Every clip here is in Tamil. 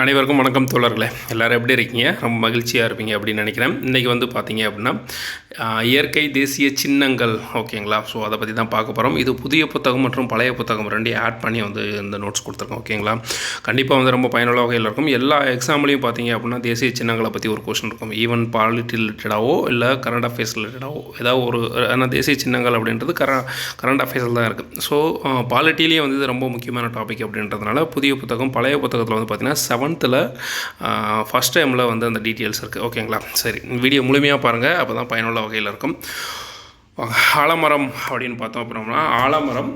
அனைவருக்கும் வணக்கம் தோழர்களே. எல்லோரும் எப்படி இருக்கீங்க? ரொம்ப மகிழ்ச்சியாக இருப்பீங்க அப்படின்னு நினைக்கிறேன். இன்றைக்கி வந்து பார்த்தீங்க அப்படின்னா இயற்கை தேசிய சின்னங்கள் ஓகேங்களா? ஸோ அதை பற்றி தான் பார்க்க போகிறோம் இது புதிய புத்தகம் மற்றும் பழைய புத்தகம் ரெண்டையும் ஆட் பண்ணி வந்து இந்த நோட்ஸ் கொடுத்துருக்கோம் ஓகேங்களா? கண்டிப்பாக வந்து ரொம்ப பயனுள்ள வகையில் இருக்கும். எல்லா எக்ஸாம்லேயும் பார்த்தீங்க அப்படின்னா தேசிய சின்னங்களை பற்றி ஒரு கொஷின் இருக்கும். ஈவன் பாலிட்டி ரிலேட்டடாகவோ இல்லை கரண்ட் அஃபேர்ஸ் ரிலேட்டடாகவோ ஏதாவது ஒரு ஆனால் தேசிய சின்னங்கள் அப்படின்றது கர கரண்ட் அஃபேர்ஸில் தான் இருக்குது ஸோ பாலிட்டிலேயே வந்து இது ரொம்ப முக்கியமான டாபிக் அப்படின்றதுனால புதிய புத்தகம் பழைய புத்தகத்தில் வந்து பார்த்தீங்கன்னா செவன்த்தில் ஃபஸ்ட் டைமில் வந்து அந்த டீட்டெயில்ஸ் இருக்குது ஓகேங்களா சரி. வீடியோ முழுமையாக பாருங்கள் அப்போ தான் பயனுள்ள வகையில் இருக்கும். ஆலமரம் அப்படின்னு பார்த்தோம் அப்புறம்னா ஆலமரம்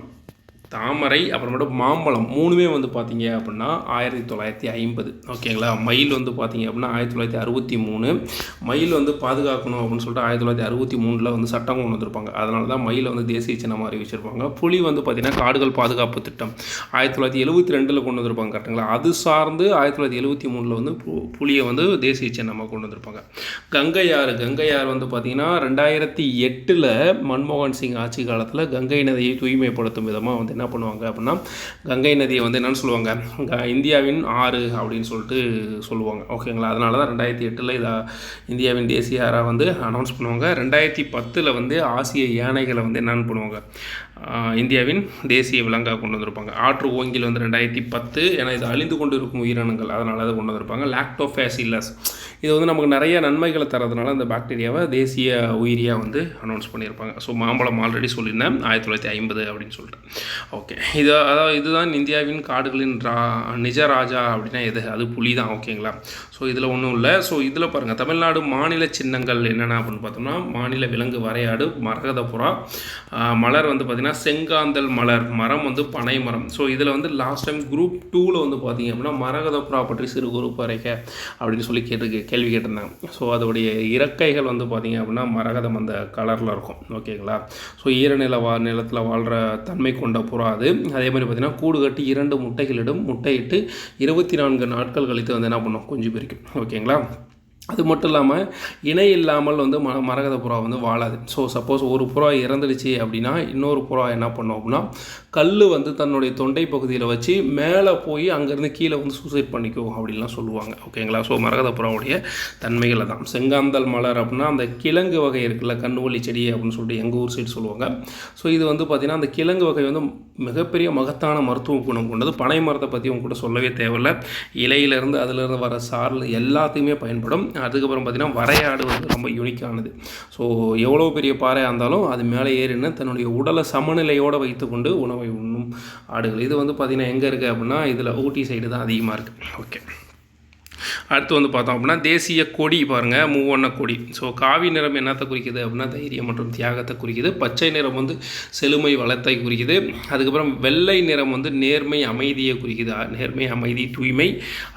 தாமரை அப்புறமேட்டு மாம்பழம் மூணுமே வந்து பார்த்தீங்க அப்படின்னா ஆயிரத்தி தொள்ளாயிரத்தி ஐம்பது. ஓகேங்களா? மயில் வந்து பார்த்தீங்க அப்படின்னா ஆயிரத்தி தொள்ளாயிரத்தி அறுபத்தி மூணு. மயில் வந்து பாதுகாக்கணும் அப்படின்னு சொல்லிட்டு ஆயிரத்தி தொள்ளாயிரத்தி அறுபத்தி மூணில் வந்து சட்டம் கொண்டு வந்திருப்பாங்க. அதனால தான் மயிலை வந்து தேசிய சின்னமாக அறிவிச்சிருப்பாங்க புலி வந்து பார்த்திங்கன்னா காடுகள் பாதுகாப்பு திட்டம். ஆயிரத்தி தொள்ளாயிரத்தி எழுபத்தி ரெண்டில் கொண்டு வந்திருப்பாங்க கரெக்டுங்களா அது சார்ந்து ஆயிரத்தி தொள்ளாயிரத்தி எழுபத்தி மூணில் வந்து பு- புலியை வந்து தேசிய சின்னமாக கொண்டு வந்திருப்பாங்க. கங்கையாறு கங்கையாறு வந்து பார்த்தீங்கன்னா ரெண்டாயிரத்தி எட்டில் மன்மோகன் சிங் ஆட்சி காலத்தில் கங்கை நதியை தூய்மைப்படுத்தும் விதமாக வந்து என்ன பண்ணுவாங்க அப்படின்னா கங்கை நதியை வந்து என்னென்னு சொல்லுவாங்க? க- இந்தியாவின் ஆறு அப்படின்னு சொல்லிட்டு சொல்லுவாங்க. ஓகேங்களா அதனால தான் ரெண்டாயிரத்தி எட்டில் இதை இந்தியாவின் தேசிய ஆறாக வந்து அனௌன்ஸ் பண்ணுவாங்க. ரெண்டாயிரத்தி பத்தில் வந்து ஆசிய யானைகளை வந்து என்னென்னு பண்ணுவாங்க. இந்தியாவின் தேசிய விலங்காக கொண்டு வந்திருப்பாங்க. ஆற்று ஓங்கில் வந்து ரெண்டாயிரத்தி பத்து ஏன்னா இது அழிந்து கொண்டு இருக்கும் உயிரினங்கள். அதனால் அதை கொண்டு வந்திருப்பாங்க. லாக்டோஃபேசிலஸ் இது வந்து நமக்கு நிறைய நன்மைகளை தரதுனால அந்த பாக்டீரியாவை தேசிய உயிரியாக வந்து அனௌன்ஸ் பண்ணியிருப்பாங்க. ஸோ மாம்பழம் ஆல்ரெடி சொல்லியிருந்தேன். ஆயிரத்தி தொள்ளாயிரத்தி ஐம்பது அப்படின்னு சொல்லிட்டு ஓகே இது அதாவது இதுதான் இந்தியாவின் காடுகளின் ரா நிஜ ராஜா அப்படின்னா எது? அது புலி தான் ஓகேங்களா ஸோ இதில் ஒன்றும் இல்லை. ஸோ இதில் பாருங்கள் தமிழ்நாடு மாநில சின்னங்கள் என்னென்ன அப்படின்னு பார்த்தோம்னா மாநில விலங்கு வரையாடு மரகதபுறா மலர் வந்து பார்த்திங்கன்னா செங்காந்தல் மலர் மரம் வந்து பனை மரம். ஸோ இதில் வந்து லாஸ்ட் டைம் குரூப் டூவில் வந்து பார்த்தீங்க அப்படின்னா மரகத ப்ராப்பர்ட்டி சிறு குரூப் வரைக்க அப்படின்னு சொல்லி கேட்டு கேள்வி கேட்டிருந்தாங்க. ஸோ அதோடைய இறக்கைகள் வந்து பார்த்தீங்க அப்படின்னா மரகதம் அந்த கலரில் இருக்கும். ஓகேங்களா ஸோ ஈரநில வா நிலத்தில் வாழ்கிற தன்மை கொண்ட புறா அது. அதே மாதிரி பார்த்தீங்கன்னா கூடு கட்டி இரண்டு முட்டைகளிடும் முட்டையிட்டு இருபத்தி நான்கு நாட்கள் கழித்து வந்து என்ன பண்ணும்? குஞ்சு பிரிக்கும் ஓகேங்களா அது மட்டும் இல்லாமல் இணை இல்லாமல் வந்து ம மரகத புறா வந்து வாழாது. ஸோ சப்போஸ் ஒரு புறா இறந்துடுச்சு அப்படின்னா இன்னொரு புறா என்ன பண்ணும் அப்படின்னா கல் வந்து தன்னுடைய தொண்டை பகுதியில் வச்சு மேலே போய் அங்கேருந்து கீழே வந்து சூசைட் பண்ணிக்கும் அப்படின்லாம் சொல்லுவாங்க. ஓகேங்களா ஸோ மரகத புறாவுடைய தன்மைகளை தான் செங்காந்தல் மலர் அப்படின்னா அந்த கிழங்கு வகை இருக்குல்ல கண்ணுவள்ளி செடி அப்படின்னு சொல்லிட்டு எங்கள் ஊர் சைடு சொல்லுவாங்க. ஸோ இது வந்து பார்த்திங்கன்னா அந்த கிழங்கு வகை வந்து மிகப்பெரிய மகத்தான மருத்துவ குணம் கொண்டது. பனை மரத்தை பற்றி உங்ககிட்ட கூட சொல்லவே தேவையில்லை. இலையிலேருந்து அதிலிருந்து வர சாரில் எல்லாத்தையுமே பயன்படும். அதுக்கப்புறம் பார்த்திங்கன்னா வரையாடு வந்து ரொம்ப யூனிக்கானது ஸோ எவ்வளோ பெரிய பாறையாக இருந்தாலும் அது மேலே ஏறினா தன்னுடைய உடலை சமநிலையோடு வைத்துக்கொண்டு உணவை உண்ணும் ஆடுகள். இது வந்து பார்த்திங்கன்னா எங்கே இருக்குது அப்படின்னா இதில் ஊட்டி சைடு தான் அதிகமாக இருக்குது ஓகே அடுத்து வந்து பார்த்தோம் அப்படின்னா தேசிய கொடி பாருங்கள் மூவண்ண கொடி. ஸோ காவி நிறம் என்னத்தை குறிக்குது அப்படின்னா தைரியம் மற்றும் தியாகத்தை குறிக்குது. பச்சை நிறம் வந்து செழுமை வளத்தை குறிக்குது. அதுக்கப்புறம் வெள்ளை நிறம் வந்து நேர்மை அமைதியை குறிக்குது. நேர்மை அமைதி தூய்மை.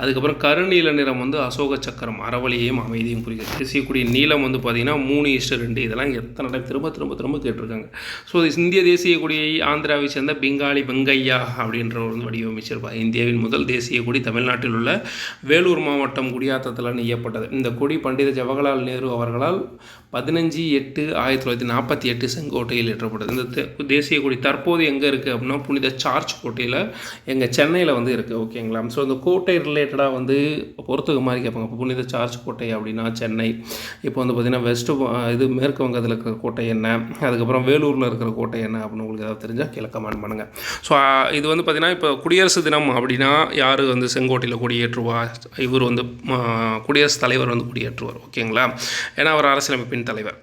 அதுக்கப்புறம் கருநீல நிறம் வந்து அசோக சக்கரம் அறவழியையும் அமைதியும் குறிக்குது. தேசிய கொடி நீளம் வந்து பார்த்திங்கன்னா மூணு இஷ்ட ரெண்டு. இதெல்லாம் எத்தனை டைம் திரும்ப திரும்ப திரும்ப கேட்டிருக்காங்க. ஸோ இந்திய தேசிய கொடியை ஆந்திராவை சேர்ந்த பெங்காலி வெங்கையா அப்படின்றவர் வந்து வடிவமைச்சிருப்பார். இந்தியாவின் முதல் தேசிய கொடி தமிழ்நாட்டில் உள்ள வேலூர் மாவட்டம் குடியாத்தத்தில் நெய்யப்பட்டது. இந்த கொடி பண்டித ஜவஹர்லால் நேரு அவர்களால் பதினஞ்சு எட்டு ஆயிரத்தி தொள்ளாயிரத்தி நாற்பத்தி எட்டு செங்கோட்டையில் ஏற்றப்பட்டது. இந்த தேசிய கொடி தற்போது எங்கே இருக்குது அப்படின்னா புனித சார்ஜ் கோட்டையில் எங்கள் சென்னையில் வந்து இருக்குது ஓகேங்களா ஸோ இந்த கோட்டை ரிலேட்டடாக வந்து பொறுத்துக்கு மாதிரி கேட்பாங்க இப்போ புனித சார்ஜ் கோட்டை அப்படின்னா சென்னை. இப்போ வந்து பார்த்திங்கன்னா வெஸ்ட் இது மேற்கு வங்கத்தில் இருக்கிற கோட்டை என்ன? அதுக்கப்புறம் வேலூரில் இருக்கிற கோட்டை என்ன அப்படின்னு உங்களுக்கு ஏதாவது தெரிஞ்சால் கீழே கமெண்ட் பண்ணுங்கள் ஸோ இது வந்து பார்த்திங்கன்னா இப்போ குடியரசு தினம் அப்படின்னா யார் வந்து செங்கோட்டையில் கொடியேற்றுவா இவர் வந்து குடியரசுத் தலைவர் வந்து குடியேற்றுவார். ஓகேங்களா ஏன்னா அவர் அரசியலமைப்பின் தலைவர்.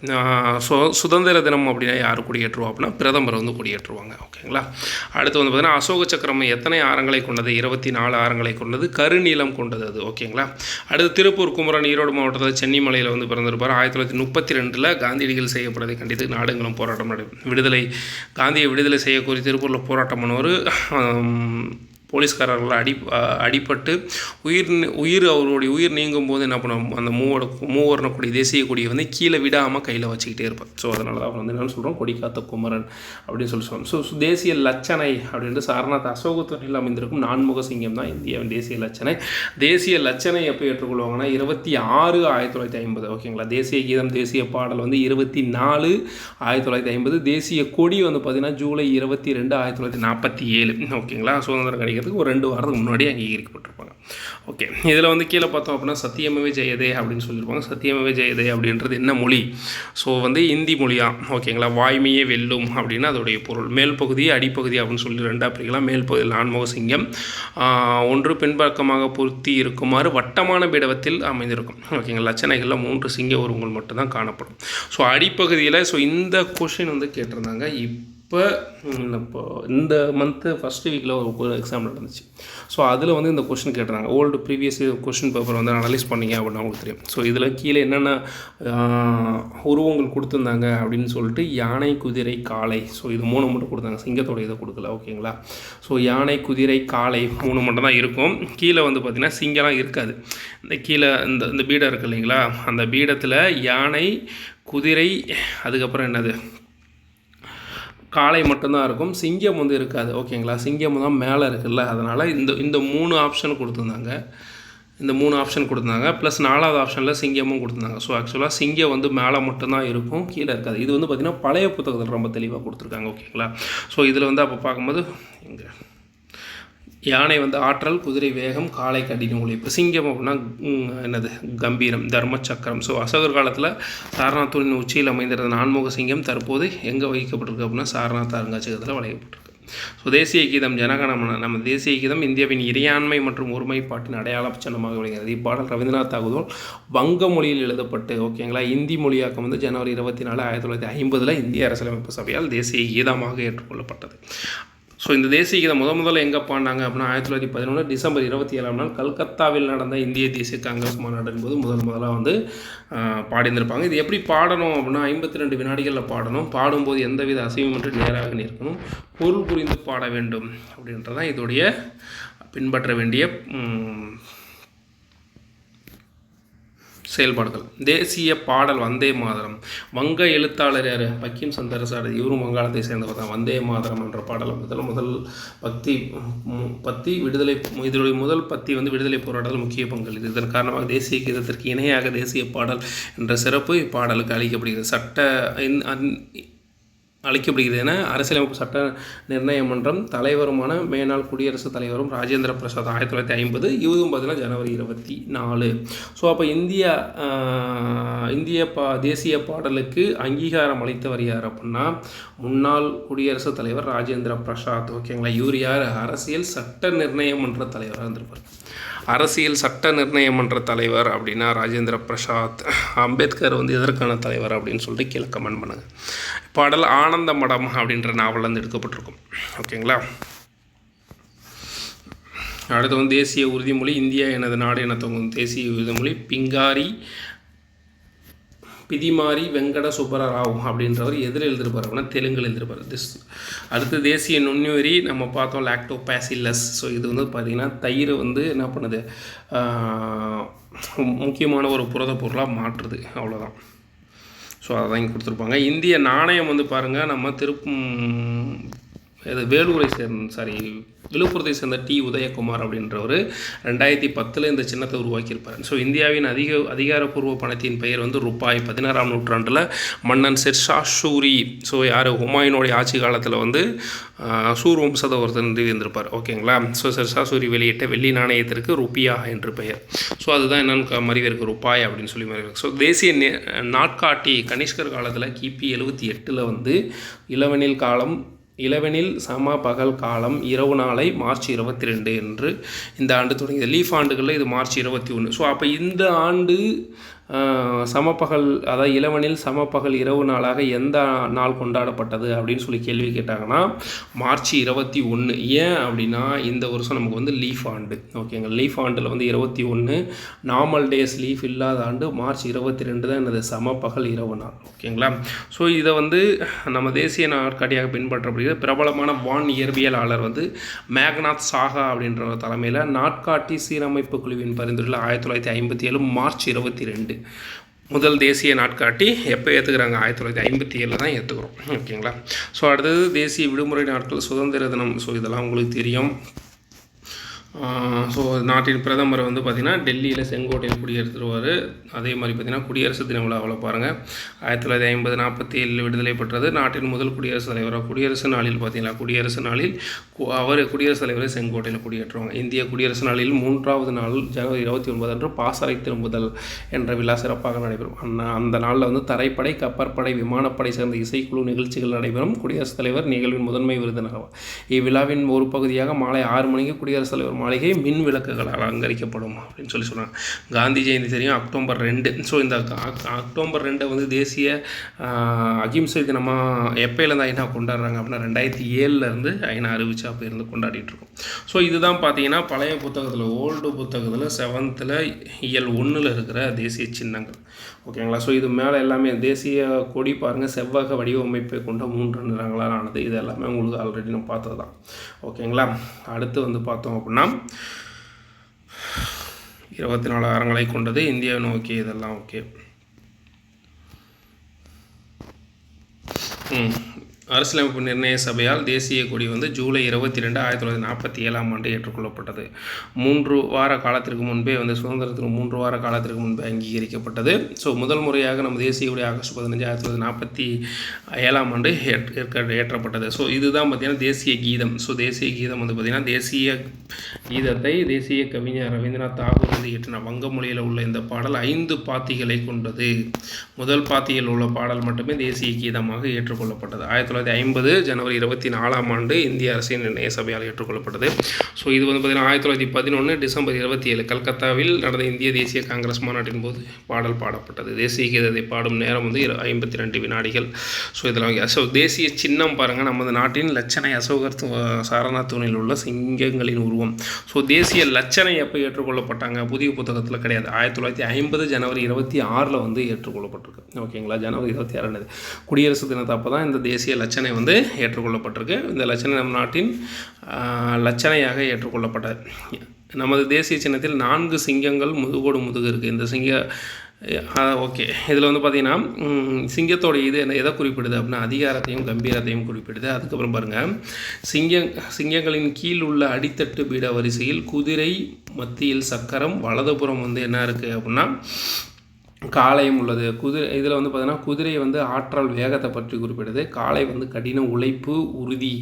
ஸோ சுதந்திர தினம் அப்படின்னா யார் கொடியேற்றுவா அப்படின்னா பிரதமர் வந்து கொடியேற்றுவாங்க. ஓகேங்களா? அடுத்து வந்து பார்த்திங்கன்னா அசோக சக்கரம் எத்தனை ஆரங்களை கொண்டது? இருபத்தி நாலு ஆரங்களை கொண்டது. கருநீளம் கொண்டது அது. ஓகேங்களா? அடுத்து திருப்பூர் குமரன் ஈரோடு மாவட்டத்தில் சென்னிமலையில் வந்து பிறந்திருப்பார். ஆயிரத்தி தொள்ளாயிரத்தி முப்பத்தி ரெண்டில் காந்தியடிகள் செய்யப்படுவதை கண்டித்து நாடுகளும் போராட்டம் நடை விடுதலை காந்தியை விடுதலை செய்ய கோரி திருப்பூரில் போராட்டம் பண்ணுவார். போலீஸ்காரர்கள் அடி அடிபட்டு உயிர் உயிர் அவருடைய உயிர் நீங்கும் போது என்ன பண்ணுவோம் அந்த மூவோட மூவர்ண கொடி தேசிய கொடியை வந்து கீழே விடாமல் கையில் வச்சுக்கிட்டே இருப்பார். ஸோ அதனால தான் அவர் வந்து என்னென்னு சொல்கிறோம் கொடி காத்த குமரன் அப்படின்னு சொல்லி சொல்லுவோம் ஸோ தேசிய லட்சணை அப்படின்ட்டு சாரநாத் அசோகத்துறையில் அமைந்திருக்கும் நான்முக சிங்கம் தான் இந்தியாவின் தேசிய லட்சணை. தேசிய லட்சணை எப்போ ஏற்றுக்கொள்வாங்கன்னா இருபத்தி ஆறு ஆயிரத்தி தொள்ளாயிரத்தி ஐம்பது. ஓகேங்களா? தேசிய கீதம் தேசிய பாடல் வந்து இருபத்தி நாலு ஆயிரத்தி தொள்ளாயிரத்தி ஐம்பது. தேசிய கொடி வந்து பார்த்திங்கன்னா ஜூலை இருபத்தி ரெண்டு ஆயிரத்தி தொள்ளாயிரத்தி நாற்பத்தி ஏழு. ஓகேங்களா? சுதந்திரம் கிடைக்கிறதுக்கு ஒரு ரெண்டு வாரத்துக்கு முன்னாடி அங்கீகரிக்கப்பட்டிருப்பாங்க. ஓகே இதில் வந்து கீழே பார்த்தோம் அப்படின்னா சத்தியமவே ஜெயதே அப்படின்னு சொல்லியிருப்பாங்க. சத்தியமவே ஜெயதே அப்படின்றது என்ன மொழி? ஸோ வந்து இந்தி மொழியா? ஓகேங்களா வாய்மையே வெல்லும் அப்படின்னு அதோடைய பொருள். மேல் பகுதி அடிப்பகுதி அப்படின்னு சொல்லி ரெண்டாக பிரிக்கலாம் மேல் பகுதியில் நான்முக சிங்கம். ஒன்று பின்பக்கமாக பொருத்தி இருக்குமாறு வட்டமான பிடவத்தில் அமைந்திருக்கும். ஓகேங்களா லட்சணைகளில் மூன்று சிங்க உருவங்கள் மட்டும்தான் காணப்படும். ஸோ அடிப்பகுதியில் ஸோ இந்த கொஷின் வந்து கேட்டிருந்தாங்க. இப்போ இப்போ இந்த மந்த்து ஃபஸ்ட் வீக்கில் ஒரு எக்ஸாம் நடந்துச்சு. ஸோ அதில் வந்து இந்த கொஷின் கேட்டுறாங்க ஓல்டு ப்ரீவியஸ் கொஷின் பேப்பர் வந்து அனலைஸ் பண்ணீங்க அப்படின்னு உங்களுக்கு தெரியும். ஸோ இதில் கீழே என்னென்ன உருவங்கள் கொடுத்துருந்தாங்க அப்படின்னு சொல்லிட்டு யானை குதிரை காளை. ஸோ இது மூணு மட்டும் கொடுத்தாங்க. சிங்கத்தோட இதை கொடுக்கல. ஓகேங்களா ஸோ யானை குதிரை காளை மூணு மட்டும் தான் இருக்கும். கீழே வந்து பார்த்திங்கன்னா சிங்கம்லாம் இருக்காது. இந்த கீழே இந்த இந்த பீடம் இருக்கு இல்லைங்களா? அந்த பீடத்தில் யானை குதிரை அதுக்கப்புறம் என்னது? காளை மட்டும்தான் இருக்கும். சிங்கம் வந்து இருக்காது. ஓகேங்களா? சிங்கம் தான் மேலே இருக்குல்ல? அதனால் இந்த இந்த மூணு ஆப்ஷன் கொடுத்துருந்தாங்க. இந்த மூணு ஆப்ஷன் கொடுத்துருந்தாங்க. ப்ளஸ் நாலாவது ஆப்ஷனில் சிங்கமும் கொடுத்துருந்தாங்க. ஸோ ஆக்சுவலாக சிங்கம் வந்து மேலே மட்டும்தான் இருக்கும். கீழே இருக்காது. இது வந்து பார்த்திங்கன்னா பழைய புத்தகத்தில் ரொம்ப தெளிவாக கொடுத்துருக்காங்க. ஓகேங்களா? ஸோ இதில் வந்து அப்போ பார்க்கும்போது இங்கே. யானை வந்து ஆற்றல் குதிரை வேகம் காலை கடின உழைப்பு சிங்கம் அப்படின்னா என்னது? கம்பீரம் தர்ம சக்கரம். ஸோ அசோகர் காலத்தில் சாரநாத்தூரின் உச்சியில் அமைந்திருந்த நான்முக சிங்கம் தற்போது எங்கே வகிக்கப்பட்டிருக்கு அப்படின்னா சாரநாத் அருங்காட்சியகத்தில் வளையப்பட்டிருக்கு ஸோ தேசிய கீதம் ஜனகணமன நம்ம தேசிய கீதம் இந்தியாவின் இறையாண்மை மற்றும் ஒருமைப்பாட்டின் அடையாள சின்னமாக விளங்குகிறது. இப்பாடல் ரவீந்திரநாத் தாகூர் வங்க மொழியில் எழுதப்பட்டு ஓகேங்களா இந்தி மொழியாக்கம் வந்து ஜனவரி இருபத்தி நாலு ஆயிரத்தி தொள்ளாயிரத்தி ஐம்பதில் இந்திய அரசியலமைப்பு சபையால் தேசிய கீதமாக ஏற்றுக்கொள்ளப்பட்டது. ஸோ இந்த தேசிய கீதம் முத முதல்ல எங்கே பாடினாங்க அப்படின்னா ஆயிரத்தி தொள்ளாயிரத்தி பதினொன்று டிசம்பர் இருபத்தி ஏழாம் நாள் கல்கத்தாவில் நடந்த இந்திய தேசிய காங்கிரஸ் மாநாடு போது முதல் முதலாக வந்து பாடியிருந்திருப்பாங்க. இது எப்படி பாடணும் அப்படின்னா ஐம்பத்தி ரெண்டு வினாடிகளில் பாடணும். பாடும்போது எந்தவித அசைவமின்றி நேராக நிற்கணும். பொருள் புரிந்து பாட வேண்டும் அப்படின்றதான் இதோடைய பின்பற்ற வேண்டிய செயல்பாடுகள். தேசிய பாடல் வந்தே மாதரம். வங்க எழுத்தாளர் யார்? பக்கிம் சந்தரசார் இவரும் வங்காளத்தை சேர்ந்தவர் தான். வந்தே மாதரம் என்ற பாடல் முதல் முதல் பக்தி பத்தி விடுதலை இதனுடைய முதல் பத்தி வந்து விடுதலை போராட்டத்தில் முக்கிய பங்கு இது. இதன் காரணமாக தேசிய கீதத்திற்கு இணையாக தேசிய பாடல் என்ற சிறப்பு இப்பாடலுக்கு அளிக்கப்படுகிறது. சட்ட இந்- என அரசியலமைப்பு சட்ட நிர்ணய மன்றம் தலைவருமான மேனாள் குடியரசுத் தலைவரும் ராஜேந்திர பிரசாத் ஆயிரத்தி தொள்ளாயிரத்தி ஐம்பது இதுவும் பார்த்தீங்கன்னா ஜனவரி இருபத்தி நாலு. ஸோ அப்போ இந்தியா இந்திய பா தேசிய பாடலுக்கு அங்கீகாரம் அளித்தவர் யார் அப்படின்னா முன்னாள் குடியரசுத் தலைவர் ராஜேந்திர பிரசாத். ஓகேங்களா இவர் யார்? அரசியல் சட்ட நிர்ணய மன்ற தலைவராக இருந்திருப்பார். அரசியல் சட்ட நிர்ணய மன்ற தலைவர் அப்படின்னா ராஜேந்திர பிரசாத். அம்பேத்கர் வந்து எதற்கான தலைவர் அப்படின்னு சொல்லிட்டு கீழே கமெண்ட் பண்ணுங்கள் பாடல் ஆனந்த மடம் அப்படின்ற நாவலேருந்து எடுக்கப்பட்டிருக்கும். ஓகேங்களா? அடுத்து வந்து தேசிய உறுதிமொழி இந்தியா எனது நாடு என தேசிய உறுதிமொழி பிங்காரி பிதிமாரி வெங்கட சுப்பரராவ் அப்படின்றவர் எதில் எழுதிருப்பார் அப்படின்னா தெலுங்கில் எழுதிருப்பார். திஸ் அடுத்து தேசிய நுண்ணுவரி நம்ம பார்த்தோம் லாக்டோ பேசிலஸ் ஸோ இது வந்து பார்த்திங்கன்னா தயிர் வந்து என்ன பண்ணுது? முக்கியமான ஒரு புரத பொருளாக மாற்றுது. அவ்வளோதான் ஸோ அதான் இங்கே கொடுத்துருப்பாங்க. இந்திய நாணயம் வந்து பாருங்கள் நம்ம திருப்பும் வேலூரை சேர்ந்த சாரி விழுப்புரத்தை சேர்ந்த டி. உதயகுமார் அப்படின்றவர் ரெண்டாயிரத்தி பத்தில் இந்த சின்னத்தை உருவாக்கியிருப்பார். ஸோ இந்தியாவின் அதிக அதிகாரப்பூர்வ பணத்தின் பெயர் வந்து ரூபாய் பதினாறாம் நூற்றாண்டில் மன்னன் ஷெர்ஷா ஷூரி. ஸோ யார்? ஹுமாயூனுடைய ஆட்சி காலத்தில் வந்து சூர் வம்சத்தை ஒருத்தர் இருந்திருப்பார் ஓகேங்களா ஸோ ஷெர்ஷா சூரி வெளியிட்ட வெள்ளி நாணயத்திற்கு ருப்பியா என்று பெயர். ஸோ அதுதான் என்னென்னு மறிவு இருக்கு ரூபாய் அப்படின்னு சொல்லி மறிவு ஸோ தேசிய நே- நாட்காட்டி கனிஷ்கர் காலத்தில் கிபி எழுபத்தி எட்டில் வந்து இளவனில் காலம் இளவெனில் சம பகல் காலம் இரவு நாளை மார்ச் இருபத்தி ரெண்டு என்று இந்த ஆண்டு தொடங்கியது. லீஃப் ஆண்டுகளில் இது மார்ச் இருபத்தி ஒன்று ஸோ அப்போ இந்த ஆண்டு சமப்பகல் அதாவது இளவனில் சமபகல் இரவு நாளாக எந்த நாள் கொண்டாடப்பட்டது அப்படின்னு சொல்லி கேள்வி கேட்டாங்கன்னா மார்ச் இருபத்தி ஒன்று ஏன் அப்படின்னா இந்த வருஷம் நமக்கு வந்து லீஃப் ஆண்டு. ஓகேங்க லீஃப் ஆண்டில் வந்து இருபத்தி ஒன்று நார்மல் டேஸ் லீஃப் இல்லாத ஆண்டு மார்ச் இருபத்தி ரெண்டு தான் எனது சமப்பகல் இரவு நாள். ஓகேங்களா ஸோ இதை வந்து நம்ம தேசிய நாட்காட்டியாக பின்பற்றப்படுகிறது. பிரபலமான வான் இயற்பியலாளர் வந்து மேக்நாத் சாகா அப்படின்ற தலைமையில் நாட்காட்டி சீரமைப்பு குழுவின் பரிந்துரையில் ஆயிரத்தி தொள்ளாயிரத்தி ஐம்பத்தி ஏழு மார்ச் இருபத்தி ரெண்டு. முதல் தேசிய நாட்காட்டி எப்போ ஏற்றுக்கிறாங்க ஆயிரத்தி தொள்ளாயிரத்தி ஐம்பத்தி ஏழில் தான் ஏற்றுக்கிறோம் ஓகேங்களா? ஸோ அடுத்தது தேசிய விடுமுறை நாட்கள் சுதந்திர தினம். ஸோ இதெல்லாம் உங்களுக்கு தெரியும். ஸோ நாட்டின் பிரதமர் வந்து பார்த்திங்கன்னா டெல்லியில் செங்கோட்டையில் குடியேறுத்துருவார் அதே மாதிரி பார்த்திங்கன்னா குடியரசு தின விழாவில் பாருங்கள் ஆயிரத்தி தொள்ளாயிரத்தி ஐம்பது நாற்பத்தி ஏழில் விடுதலை பெற்றது நாட்டின் முதல் குடியரசுத் தலைவராக குடியரசு நாளில் பார்த்தீங்கன்னா குடியரசு நாளில் கு- அவர் குடியரசுத் தலைவரை செங்கோட்டையில் குடியேற்றுவாங்க. இந்திய குடியரசு நாளில் மூன்றாவது நாள் ஜனவரி இருபத்தி ஒன்பது அன்று பாசறை திரும்புதல் என்ற விழா சிறப்பாக நடைபெறும். அந்த அந்த நாளில் வந்து தரைப்படை கப்பற்படை விமானப்படை சேர்ந்த இசைக்குழு நிகழ்ச்சிகள் நடைபெறும். குடியரசுத் தலைவர் நிகழ்வின் முதன்மை விருந்தினர் இவ்விழாவின் ஒரு பகுதியாக மாலை ஆறு மணிக்கு குடியரசுத் தலைவர் மாளிகை மின் விளக்குகளால் அலங்கரிக்கப்படும் அப்படின்னு சொல்லி சொன்னாங்க காந்தி ஜெயந்தி தெரியும் அக்டோபர் ரெண்டு. ஸோ இந்த அக்டோபர் ரெண்டை வந்து தேசிய அகிம்சை தினமாக எப்போலேருந்து ஐநா கொண்டாடுறாங்க அப்படின்னா ரெண்டாயிரத்தி ஏழுலேருந்து ஐநா அறிவிச்சு அப்போ இருந்து கொண்டாடிட்டு இருக்கோம். ஸோ இதுதான் பார்த்தீங்கன்னா பழைய புத்தகத்தில் ஓல்டு புத்தகத்தில் செவன்த்தில் இயல் ஒன்றில் இருக்கிற தேசிய சின்னங்கள். ஓகேங்களா ஸோ இது மேலே எல்லாமே தேசிய கொடி பாருங்கள் செவ்வக வடிவமைப்பை கொண்ட மூன்று நிறங்களால் ஆனது. இது எல்லாமே உங்களுக்கு ஆல்ரெடி நம்ம பார்த்தது தான் ஓகேங்களா அடுத்து வந்து பார்த்தோம் அப்படின்னா இருபத்தி நாலு அறங்களை கொண்டது இந்தியாவை நோக்கி இதெல்லாம் ஓகே ம். அரசியலமைப்பு நிர்ணய சபையால் தேசிய கொடி வந்து ஜூலை இருபத்தி ரெண்டு ஆயிரத்தி தொள்ளாயிரத்தி நாற்பத்தி ஏழாம் ஆண்டு ஏற்றுக்கொள்ளப்பட்டது. மூன்று வார காலத்திற்கு முன்பே வந்து சுதந்திரத்திற்கு மூன்று வார காலத்திற்கு முன்பே அங்கீகரிக்கப்பட்டது. ஸோ முதல் முறையாக நம்ம தேசிய கொடி ஆகஸ்ட் பதினஞ்சு ஆயிரத்தி தொள்ளாயிரத்தி நாற்பத்தி ஏழாம் ஆண்டு ஏற்ற- ஏற்க- ஏற்றப்பட்டது. ஸோ இதுதான் பார்த்திங்கன்னா தேசிய கீதம். ஸோ தேசிய கீதம் வந்து பார்த்திங்கன்னா தேசிய கீதத்தை தேசிய கவிஞர் ரவீந்திரநாத் தாகூர் வந்து வங்க மொழியில் உள்ள இந்த பாடல் ஐந்து பாத்திகளை கொண்டது. முதல் பாத்தியில் உள்ள பாடல் மட்டுமே தேசிய கீதமாக ஏற்றுக்கொள்ளப்பட்டது. ஆயிரத்தி தொள்ளாயிரத்தி ஐம்பது ஜனவரி இருபத்தி நாலாம் ஆண்டு இந்திய அரசின் நிர்ணய சபையால் ஏற்றுக்கொள்ளப்பட்டது. ஸோ இது வந்து பார்த்திங்கன்னா ஆயிரத்தி தொள்ளாயிரத்தி பதினொன்று டிசம்பர் இருபத்தி ஏழு கல்கத்தாவில் நடந்த இந்திய தேசிய காங்கிரஸ் மாநாட்டின் போது பாடல் பாடப்பட்டது. தேசிய கீதத்தை பாடும் நேரம் வந்து இரு- ஐம்பத்தி ரெண்டு வினாடிகள். ஸோ இதெல்லாம் ஸோ தேசிய சின்னம் பாருங்கள் நமது நாட்டின் லட்சணை அசோகர் து- தூணில் உள்ள சிங்கங்களின் உருவம். ஸோ தேசிய லட்சணை எப்போ ஏற்றுக்கொள்ளப்பட்டாங்க? புதிய புத்தகத்தில் கிடையாது. ஆயிரத்தி தொள்ளாயிரத்தி ஐம்பது ஜனவரி இருபத்தி ஆறில் வந்து ஏற்றுக்கொள்ளப்பட்டிருக்கு. ஓகேங்களா? ஜனவரி இருபத்தி ஆறானது குடியரசு தினத்தப்போ தான் இந்த தேசிய லட்சணை வந்து ஏற்றுக்கொள்ளப்பட்டிருக்கு. இந்த லட்சணை நம் நாட்டின் லட்சணையாக ஏற்றுக்கொள்ளப்பட்டது. நமது தேசிய சின்னத்தில் நான்கு சிங்கங்கள் முதுகோடு முதுகு இருக்குது இந்த சிங்க ஓகே இதில் வந்து பார்த்தீங்கன்னா சிங்கத்தோடைய சிங்கத்தோட இது என்ன எதை குறிப்பிடுது அப்படின்னா அதிகாரத்தையும் கம்பீரத்தையும் குறிப்பிடுது. அதுக்கப்புறம் பாருங்கள் சிங்கம் சிங்கங்களின் கீழ் உள்ள அடித்தட்டு பீட வரிசையில் குதிரை மத்தியில் சக்கரம் வலதுபுறம் வந்து என்ன இருக்குது அப்படின்னா காளையும் உள்ளது. குதிரை இதில் வந்து பார்த்தீங்கன்னா குதிரை வந்து ஆற்றல் வேகத்தை பற்றி குறிப்பிடுது. காளை வந்து கடின உழைப்பு உறுதி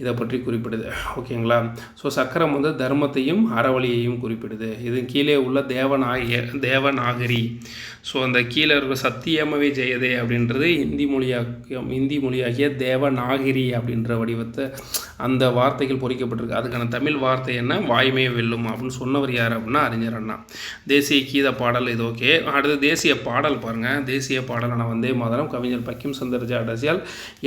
இதை பற்றி குறிப்பிடுது. ஓகேங்களா? ஸோ சக்கரம் வந்து தர்மத்தையும் அறவழியையும் குறிப்பிடுது. இது கீழே உள்ள தேவநாய தேவநாகரி. ஸோ அந்த கீழே இருக்கிற சத்தியமவே ஜெயதே அப்படின்றது இந்தி மொழியாக்கியம் இந்தி மொழியாகிய தேவநாகரி அப்படின்ற வடிவத்தை அந்த வார்த்தைகள் பொறிக்கப்பட்டிருக்கு. அதுக்கான தமிழ் வார்த்தை என்ன? வாய்மையை வெல்லும் அப்படின்னு சொன்னவர் யார் அப்படின்னா அறிஞர் அண்ணா. தேசிய கீத பாடல் இது ஓகே அடுத்து தேசிய தேசிய பாடல் பாருங்கள் தேசிய பாடலான வந்தே மாதரம். கவிஞர் பக்கிம் சந்தர் ஜாடசியால்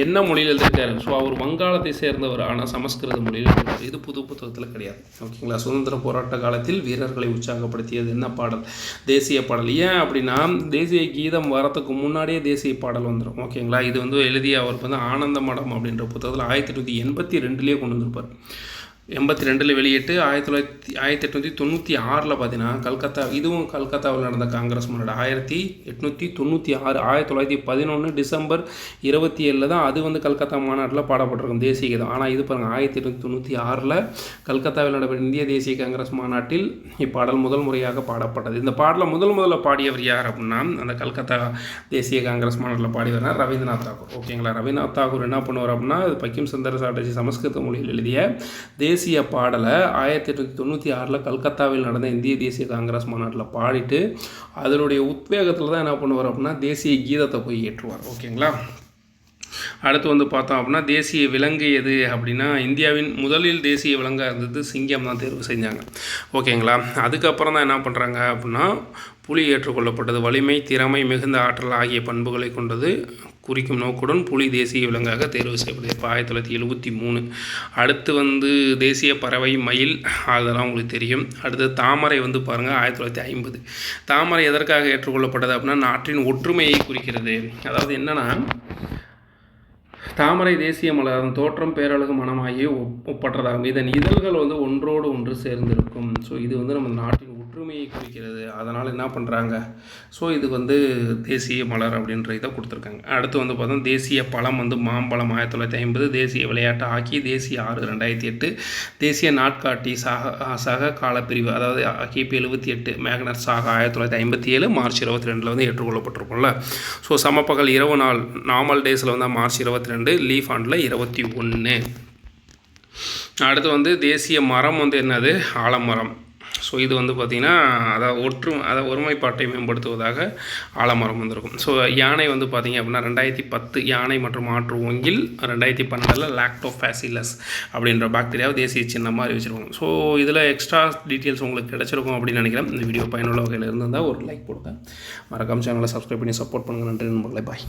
என்ன மொழியில் எழுதியிருக்காரு? ஸோ அவர் வங்காளத்தை சேர்ந்தவர் ஆனால் சமஸ்கிருத மொழியில் எழுதியிருக்காரு. இது புது புத்தகத்தில் கிடையாது. ஓகேங்களா? சுதந்திர போராட்ட காலத்தில் வீரர்களை உற்சாகப்படுத்தியது என்ன பாடல்? தேசிய பாடல். ஏன் அப்படின்னா தேசிய கீதம் வரத்துக்கு முன்னாடியே தேசிய பாடல் வந்துடும் ஓகேங்களா? இது வந்து எழுதிய அவருக்கு வந்து ஆனந்த மடம் அப்படின்ற புத்தகத்தில் ஆயிரத்தி தொள்ளாயிரத்தி எண்பத்தி ரெண்டுலேயே கொண்டு வந்திருப்பார். எண்பத்தி ரெண்டில் வெளியிட்டு ஆயிரத்தி தொள்ளாயிரத்தி ஆயிரத்தி எட்நூற்றி தொண்ணூற்றி ஆறில் பார்த்தீங்கன்னா கல்கத்தா இதுவும் கல்கத்தாவில் நடந்த காங்கிரஸ் மாநாடு ஆயிரத்தி எட்நூற்றி தொண்ணூற்றி ஆறு ஆயிரத்தி தொள்ளாயிரத்தி பதினொன்று டிசம்பர் இருபத்தி ஏழில் தான் அது வந்து கல்கத்தா மாநாட்டில் பாடப்பட்டிருக்கும் தேசிய கீதம். ஆனால் இது பாருங்கள் ஆயிரத்தி எட்நூற்றி தொண்ணூற்றி ஆறில் கல்கத்தாவில் நடைபெற்ற இந்திய தேசிய காங்கிரஸ் மாநாட்டில் இப்பாடல் முதல் முறையாக பாடப்பட்டது. இந்த பாடலை முதல் முதல்ல பாடியவர் யார் அப்படின்னா அந்த கல்கத்தா தேசிய காங்கிரஸ் மாநாட்டில் பாடியவர் ரவீந்திரநாத் தாகூர். ஓகேங்களா? ரவீந்திரநாத் தாகூர் என்ன பண்ணுவார் அப்படின்னா அது பக்கிம் சந்தர் சாட்டர்ஜி சமஸ்கிருத மொழியில் எழுதிய தேசிய தேசிய பாடலை ஆயிரத்தி எட்நூற்றி தொண்ணூற்றி ஆறில் கல்கத்தாவில் நடந்த இந்திய தேசிய காங்கிரஸ் மாநாட்டில் பாடிட்டு அதனுடைய உத்வேகத்தில் தான் என்ன பண்ணுவார் அப்படின்னா தேசிய கீதத்தை போய் ஏற்றுவார். ஓகேங்களா? அடுத்து வந்து பார்த்தோம் அப்படின்னா தேசிய விலங்கு எது அப்படின்னா இந்தியாவின் முதலில் தேசிய விலங்காக இருந்தது சிங்கம் தான் தேர்வு செஞ்சாங்க. ஓகேங்களா? அதுக்கப்புறம் தான் என்ன பண்ணுறாங்க அப்படின்னா புலி ஏற்றுக்கொள்ளப்பட்டது. வலிமை திறமை மிகுந்த ஆற்றல் ஆகிய பண்புகளை கொண்டது குறிக்கும் நோக்குடன் புலி தேசிய விலங்காக தேர்வு செய்யப்படுது. இப்போ ஆயிரத்தி தொள்ளாயிரத்தி எழுபத்தி மூணு. அடுத்து வந்து தேசிய பறவை மயில். அதெல்லாம் உங்களுக்கு தெரியும். அடுத்து தாமரை வந்து பாருங்கள் ஆயிரத்தி தொள்ளாயிரத்தி ஐம்பது. தாமரை எதற்காக ஏற்றுக்கொள்ளப்பட்டது அப்படின்னா நாட்டின் ஒற்றுமையை குறிக்கிறது. அதாவது என்னென்னா தாமரை தேசிய மலர் அதன் தோற்றம் பேரழகு மனமாகி ஒப்பற்றதாகும். இதன் இதழ்கள் வந்து ஒன்றோடு ஒன்று சேர்ந்திருக்கும். ஸோ இது வந்து நம்ம நாட்டின் ஒற்றுமையை குறிக்கிறது. அதனால் என்ன பண்ணுறாங்க? ஸோ இது வந்து தேசிய மலர் அப்படின்ற இதை கொடுத்துருக்காங்க. அடுத்து வந்து பார்த்தோம் தேசிய பழம் வந்து மாம்பழம் ஆயிரத்தி தொள்ளாயிரத்தி ஐம்பது தேசிய விளையாட்டு ஹாக்கி தேசிய ஆறு ரெண்டாயிரத்தி எட்டு தேசிய நாட்காட்டி சக சக காலப்பிரிவு அதாவது கிபி எழுபத்தி எட்டு மேக்னர் சாக ஆயிரத்தி தொள்ளாயிரத்தி ஐம்பத்தி ஏழு மார்ச் இருபத்தி ரெண்டில் வந்து ஏற்றுக்கொள்ளப்பட்டிருக்கும்ல ஸோ சமப்பகல் இரவு நாள் நார்மல் டேஸில் வந்து மார்ச் இருபத்தி ரெண்டு லீஃப் ஆண்டில் இருபத்தி ஒன்று அடுத்து வந்து தேசிய மரம் வந்து என்னது? ஆலமரம். ஸோ இது வந்து பார்த்திங்கன்னா அதாவது ஒற்று அதாவது ஒருமைப்பாட்டை மேம்படுத்துவதாக ஆலமரம் வந்திருக்கும். ஸோ யானை வந்து பார்த்திங்க அப்படின்னா ரெண்டாயிரத்தி பத்து யானை மற்றும் ஆற்று ஒங்கில் ரெண்டாயிரத்தி பன்னெண்டில் லாக்டோஃபேசிலஸ் அப்படின்ற பாக்டீரியாவை தேசிய சின்னம் மாதிரி வச்சுருக்கோம். ஸோ இதில் எக்ஸ்ட்ரா டீட்டெயில்ஸ் உங்களுக்கு கிடச்சிருக்கும் அப்படின்னு நினைக்கிறேன். இந்த வீடியோ பயனுள்ள வகையில் இருந்தால் ஒரு லைக் கொடுங்க மறக்காம சேனலை சப்ஸ்கிரைப் பண்ணி சப்போர்ட் பண்ணுங்கள் நன்றி நண்பர்களே. பாய்